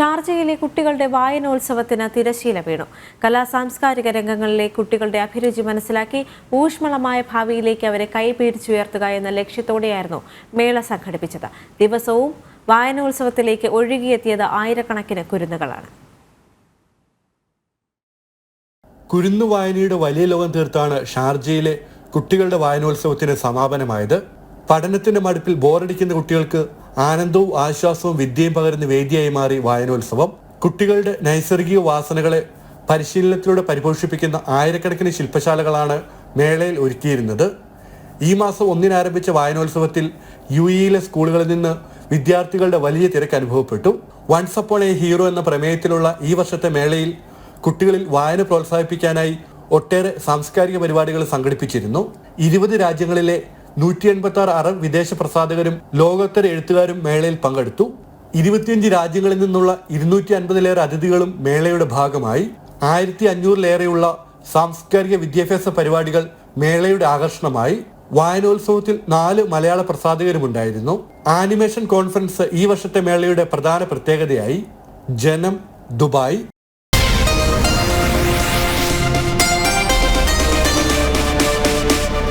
ഷാർജയിലെ കുട്ടികളുടെ വായനോത്സവത്തിന് തിരശീല വീണു. കലാ സാംസ്കാരിക രംഗങ്ങളിലെ കുട്ടികളുടെ അഭിരുചി മനസ്സിലാക്കി ഊഷ്മളമായ ഭാവിയിലേക്ക് അവരെ കൈപിടിച്ചുയർത്തുക എന്ന ലക്ഷ്യത്തോടെയായിരുന്നു മേള സംഘടിപ്പിച്ചത്. ദിവസവും വായനോത്സവത്തിലേക്ക് ഒഴുകിയെത്തിയത് ആയിരക്കണക്കിന് കുരുന്നുകളാണ്. കുരുന്നു വായനയുടെ വലിയ ലോകം തീർത്താണ് ഷാർജയിലെ കുട്ടികളുടെ വായനോത്സവത്തിന് സമാപനമായത്. പഠനത്തിന്റെ മടുപ്പിൽ ബോറടിക്കുന്ന കുട്ടികൾക്ക് ആനന്ദവും ആശ്വാസവും വിദ്യയും പകരുന്ന വേദിയായി മാറി വായനോത്സവം. കുട്ടികളുടെ നൈസർഗിക വാസനകളെ പരിശീലനത്തിലൂടെ പരിപോഷിപ്പിക്കുന്ന ആയിരക്കണക്കിന് ശില്പശാലകളാണ് മേളയിൽ ഒരുക്കിയിരുന്നത്. ഈ മാസം ഒന്നിന് ആരംഭിച്ച വായനോത്സവത്തിൽ യു ഇയിലെ സ്കൂളുകളിൽ നിന്ന് വിദ്യാർത്ഥികളുടെ വലിയ തിരക്ക് അനുഭവപ്പെട്ടു. വൺസ് അപ്പോൾ എ ഹീറോ എന്ന പ്രമേയത്തിലുള്ള ഈ വർഷത്തെ മേളയിൽ കുട്ടികളിൽ വായന പ്രോത്സാഹിപ്പിക്കാനായി ഒട്ടേറെ സാംസ്കാരിക പരിപാടികൾ സംഘടിപ്പിച്ചിരുന്നു. ഇരുപത് രാജ്യങ്ങളിലെ നൂറ്റി എൺപത്തി ആറ് അറബ് വിദേശ പ്രസാധകരും ലോകോത്തര എഴുത്തുകാരും മേളയിൽ പങ്കെടുത്തു. ഇരുപത്തിയഞ്ച് രാജ്യങ്ങളിൽ നിന്നുള്ള ഇരുന്നൂറ്റി അൻപതിലേറെ അതിഥികളും മേളയുടെ ഭാഗമായി ആയിരത്തി അഞ്ഞൂറിലേറെയുള്ള സാംസ്കാരിക വിദ്യാഭ്യാസ പരിപാടികൾ മേളയുടെ ആകർഷണമായി. വായനോത്സവത്തിൽ നാല് മലയാള പ്രസാധകരുമുണ്ടായിരുന്നു ആനിമേഷൻ കോൺഫറൻസ് ഈ വർഷത്തെ മേളയുടെ പ്രധാന പ്രത്യേകതയായി ജനം ദുബായ്